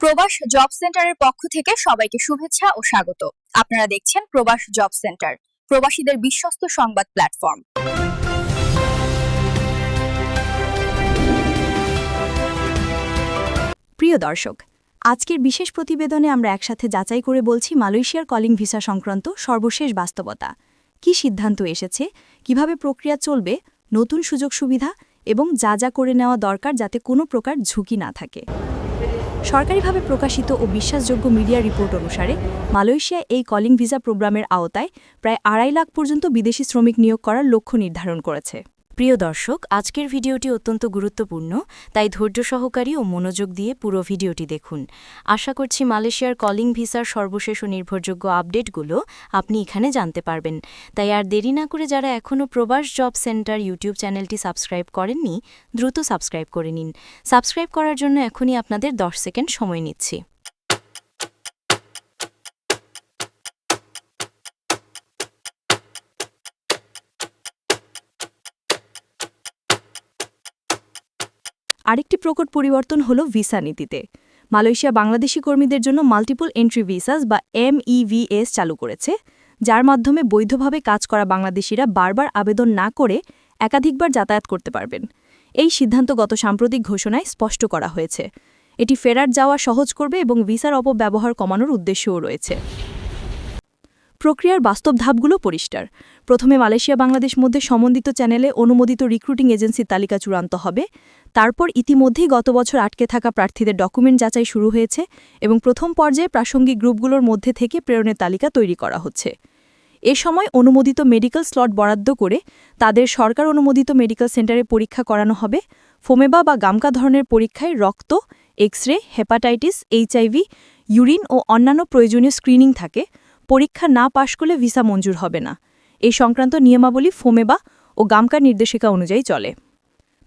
প্রবাস জব সেন্টারের পক্ষ থেকে সবাইকে শুভেচ্ছা ও স্বাগত। আপনারা দেখছেন প্রবাস জব সেন্টার, প্রবাসীদের বিশ্বস্ত সংবাদ প্ল্যাটফর্ম। প্রিয় দর্শক, আজকের বিশেষ প্রতিবেদনে আমরা একসাথে যাচাই করে বলছি মালয়েশিয়ার কলিং ভিসা সংক্রান্ত সর্বশেষ বাস্তবতা। কি সিদ্ধান্ত এসেছে? কীভাবে প্রক্রিয়া চলবে? নতুন সুযোগ সুবিধা এবং যা যা করে নেওয়া দরকার যাতে কোনো প্রকার ঝুঁকি না থাকে। সরকারিভাবে প্রকাশিত ও বিশ্বাসযোগ্য মিডিয়া রিপোর্ট অনুসারে মালয়েশিয়া এই কলিং ভিসা প্রোগ্রামের আওতায় প্রায় আড়াই লাখ পর্যন্ত বিদেশি শ্রমিক নিয়োগ করার লক্ষ্য নির্ধারণ করেছে। প্রিয় দর্শক, আজকের ভিডিওটি অত্যন্ত গুরুত্বপূর্ণ, তাই ধৈর্য সহকারী ও মনোযোগ দিয়ে পুরো ভিডিওটি দেখুন। আশা করছি মালয়েশিয়ার কলিং ভিসার সর্বশেষ ও নির্ভরযোগ্য আপডেটগুলো আপনি এখানে জানতে পারবেন। তাই আর দেরি না করে যারা এখনও প্রবাস জব সেন্টার ইউটিউব চ্যানেলটি সাবস্ক্রাইব করেননি, দ্রুত সাবস্ক্রাইব করে নিন। সাবস্ক্রাইব করার জন্য এখনই আপনাদের 10 সেকেন্ড সময় নিচ্ছি। আরেকটি প্রকট পরিবর্তন হল ভিসা নীতিতে। মালয়েশিয়া বাংলাদেশি কর্মীদের জন্য মাল্টিপল এন্ট্রি ভিসাস বা এমইভিএস চালু করেছে, যার মাধ্যমে বৈধভাবে কাজ করা বাংলাদেশিরা বারবার আবেদন না করে একাধিকবার যাতায়াত করতে পারবেন। এই সিদ্ধান্ত গত সাম্প্রতিক ঘোষণায় স্পষ্ট করা হয়েছে। এটি ফেরার যাওয়া সহজ করবে এবং ভিসার অপব্যবহার কমানোর উদ্দেশ্যও রয়েছে। প্রক্রিয়ার বাস্তব ধাপগুলো পরিষ্কার। প্রথমে মালয়েশিয়া বাংলাদেশ মধ্যে সমন্বিত চ্যানেলে অনুমোদিত রিক্রুটিং এজেন্সির তালিকা চূড়ান্ত হবে। তারপর ইতিমধ্যেই গত বছর আটকে থাকা প্রার্থীদের ডকুমেন্ট যাচাই শুরু হয়েছে এবং প্রথম পর্যায়ে প্রাসঙ্গিক গ্রুপগুলোর মধ্যে থেকে প্রেরণের তালিকা তৈরি করা হচ্ছে। এ সময় অনুমোদিত মেডিকেল স্লট বরাদ্দ করে তাদের সরকার অনুমোদিত মেডিকেল সেন্টারে পরীক্ষা করানো হবে। ফোমেবা বা গামকা ধরনের পরীক্ষায় রক্ত X ray hepatitis HIV urine ও অন্যান্য প্রয়োজনীয় স্ক্রিনিং থাকে। পরীক্ষা না পাশ করলে ভিসা মঞ্জুর হবে না। এই সংক্রান্ত নিয়মাবলী ফোমেবা ও গামকার নির্দেশিকা অনুযায়ী চলে।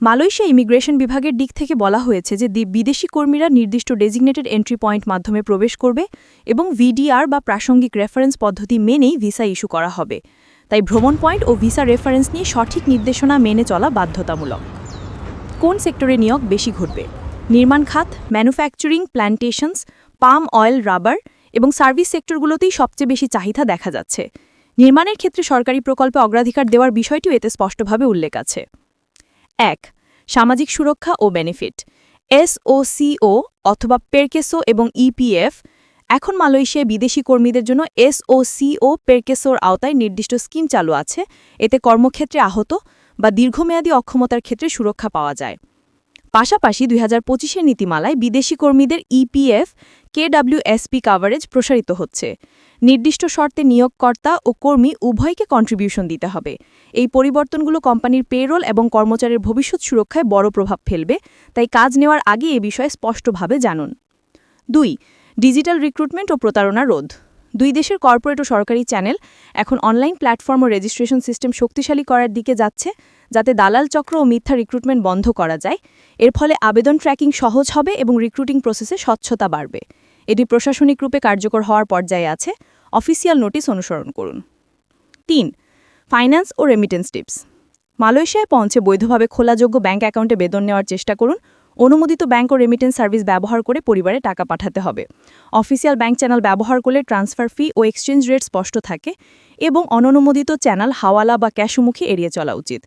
মালয়েশিয়া ইমিগ্রেশন বিভাগের দিক থেকে বলা হয়েছে যে বিদেশি কর্মীরা নির্দিষ্ট ডেজিগনেটেড এন্ট্রি পয়েন্ট মাধ্যমে প্রবেশ করবে এবং ভিডিআর বা প্রাসঙ্গিক রেফারেন্স পদ্ধতি মেনেই ভিসা ইস্যু করা হবে। তাই ভ্রমণ পয়েন্ট ও ভিসা রেফারেন্স নিয়ে সঠিক নির্দেশনা মেনে চলা বাধ্যতামূলক। কোন সেক্টরে নিয়োগ বেশি ঘটবে? নির্মাণ খাত, manufacturing plantations palm oil, rubber এবং সার্ভিস সেক্টরগুলোতেই সবচেয়ে বেশি চাহিদা দেখা যাচ্ছে। নির্মাণের ক্ষেত্রে সরকারি প্রকল্পে অগ্রাধিকার দেওয়ার বিষয়টিও এতে স্পষ্টভাবে উল্লেখ আছে। এক, সামাজিক সুরক্ষা ও বেনিফিট। এসওসিও অথবা পেরকেসো এবং ইপিএফ এখন মালয়েশিয়ায় বিদেশি কর্মীদের জন্য এসওসিও পেরকেসোর আওতায় নির্দিষ্ট স্কিম চালু আছে। এতে কর্মক্ষেত্রে আহত বা দীর্ঘমেয়াদী অক্ষমতার ক্ষেত্রে সুরক্ষা পাওয়া যায়। পাশাপাশি দুই হাজার পঁচিশের নীতিমালায় বিদেশি কর্মীদের ইপিএফ কেডব্লিউএসপি কাভারেজ প্রসারিত হচ্ছে। নির্দিষ্ট শর্তে নিয়োগকর্তা ও কর্মী উভয়কে কন্ট্রিবিউশন দিতে হবে। এই পরিবর্তনগুলো কোম্পানির পেরোল এবং কর্মচারীর ভবিষ্যৎ সুরক্ষায় বড় প্রভাব ফেলবে, তাই কাজ নেওয়ার আগে এ বিষয়ে স্পষ্টভাবে জানুন। দুই ডিজিটাল রিক্রুটমেন্ট ও প্রতারণা রোধ। দুই দেশের কর্পোরেট ও সরকারি চ্যানেল এখন অনলাইন প্ল্যাটফর্ম ও রেজিস্ট্রেশন সিস্টেম শক্তিশালী করার দিকে যাচ্ছে, যাতে দালাল চক্র ও মিথ্যা রিক্রুটমেন্ট বন্ধ করা যায়। এর ফলে আবেদন ট্র্যাকিং সহজ হবে এবং রিক্রুটিং প্রসেসে স্বচ্ছতা বাড়বে। এটি প্রশাসনিক রূপে কার্যকর হওয়ার পর্যায়ে আছে। অফিসিয়াল নোটিশ অনুসরণ করুন। তিন ফাইন্যান্স ও রেমিটেন্স টিপস মালয়েশিয়ায় পৌঁছে বৈধভাবে খোলাযোগ্য ব্যাঙ্ক অ্যাকাউন্টে বেতন নেওয়ার চেষ্টা করুন। অনুমোদিত ব্যাংক ও রেমিটেন্স সার্ভিস ব্যবহার করে পরিবারে টাকা পাঠাতে হবে। অফিসিয়াল ব্যাংক চ্যানেল ব্যবহার করলে ট্রান্সফার ফি ও এক্সচেঞ্জ রেট স্পষ্ট থাকে এবং অননুমোদিত চ্যানেল হাওয়ালা বা ক্যাশমুখী এড়িয়ে চলা উচিত।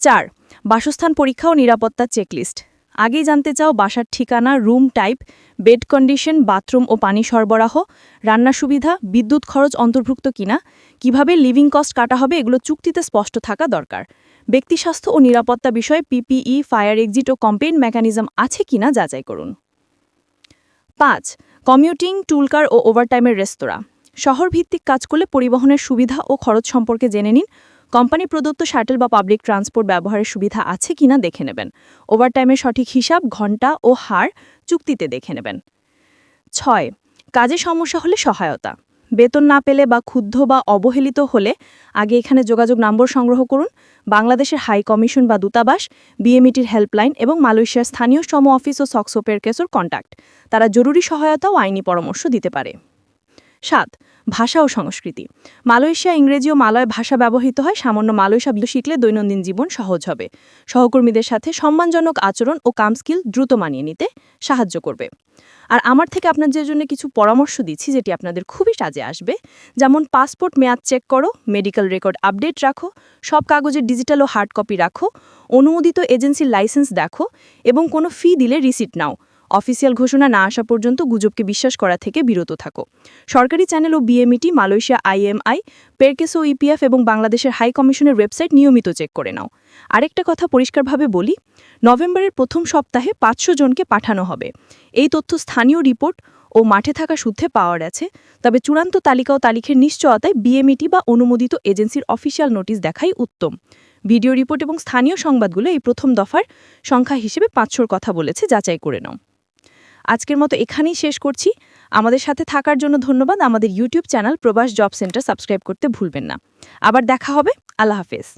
চার, বাসস্থান পরীক্ষা ও নিরাপত্তা চেকলিস্ট আগেই জানতে চাও বাসার ঠিকানা, room type, bed condition, bathroom ও পানি সরবরাহ রান্না সুবিধা, বিদ্যুৎ খরচ অন্তর্ভুক্ত কিনা, কীভাবে লিভিং কস্ট কাটা হবে এগুলো চুক্তিতে স্পষ্ট থাকা দরকার। ব্যক্তি স্বাস্থ্য ও নিরাপত্তা বিষয়ে পিপিই, ফায়ার এক্সিট ও কম্পেইন মেকানিজম আছে কিনা যাচাই করুন। পাঁচ, কমিউটিং, টুলকার ও ওভারটাইমের রেস্তোরাঁ। শহর ভিত্তিক কাজ করলে পরিবহনের সুবিধা ও খরচ সম্পর্কে জেনে নিন। কোম্পানি প্রদত্ত শাটেল বা পাবলিক ট্রান্সপোর্ট ব্যবহারের সুবিধা আছে কিনা দেখে নেবেন। ওভারটাইমের সঠিক হিসাব, ঘণ্টা ও হার চুক্তিতে দেখে নেবেন। ছয়, কাজে সমস্যা হলে সহায়তা। বেতন না পেলে বা ক্ষুব্ধ বা অবহেলিত হলে আগে এখানে যোগাযোগ নম্বর সংগ্রহ করুন। বাংলাদেশের হাই কমিশন বা দূতাবাস, বিএমইটির হেল্পলাইন এবং মালয়েশিয়ার স্থানীয় শ্রম অফিস ও সকসোপের কেসর কন্ট্যাক্ট তারা জরুরি সহায়তা ও আইনি পরামর্শ দিতে পারে। সাত, ভাষা ও সংস্কৃতি। মালয়েশিয়া, ইংরেজি ও মালয় ভাষা ব্যবহৃত হয়। সামান্য মালয় শব্দ শিখলে দৈনন্দিন জীবন সহজ হবে। সহকর্মীদের সাথে সম্মানজনক আচরণ ও কাম স্কিল দ্রুত মানিয়ে নিতে সাহায্য করবে। আর আমার থেকে আপনাদের জন্য কিছু পরামর্শ দিচ্ছি, যেটি আপনাদের খুবই কাজে আসবে, যেমন পাসপোর্ট মেয়াদ চেক করো, মেডিকেল রেকর্ড আপডেট রাখো, সব কাগজের ডিজিটাল ও হার্ড কপি রাখো, অনুমোদিত এজেন্সির লাইসেন্স দেখো এবং কোনো ফি দিলে রিসিট নাও। অফিসিয়াল ঘোষণা না আসা পর্যন্ত গুজবকে বিশ্বাস করা থেকে বিরত থাকো। সরকারি চ্যানেল ও বিএমইটি মালয়েশিয়া আইএমআই পেরকেস ইপিএফ এবং বাংলাদেশের হাই কমিশনের ওয়েবসাইট নিয়মিত চেক করে নাও। আরেকটা কথা পরিষ্কারভাবে বলি, নভেম্বরের প্রথম সপ্তাহে পাঁচশো জনকে পাঠানো হবে। এই তথ্য স্থানীয় রিপোর্ট ও মাঠে থাকা সূত্রে পাওয়া গেছে, তবে চূড়ান্ত তালিকা ও তারিখের নিশ্চয়তায় বিএমইটি বা অনুমোদিত এজেন্সির অফিসিয়াল নোটিশ দেখাই উত্তম। ভিডিও রিপোর্ট এবং স্থানীয় সংবাদগুলো এই প্রথম দফার সংখ্যা হিসেবে পাঁচশোর কথা বলেছে, যাচাই করে নাও। আজকের মতো এখানেই শেষ করছি। আমাদের সাথে থাকার জন্য ধন্যবাদ। আমাদের YouTube channel Probash job centre subscribe করতে ভুলবেন না। আবার দেখা হবে। আল্লাহ হাফেজ।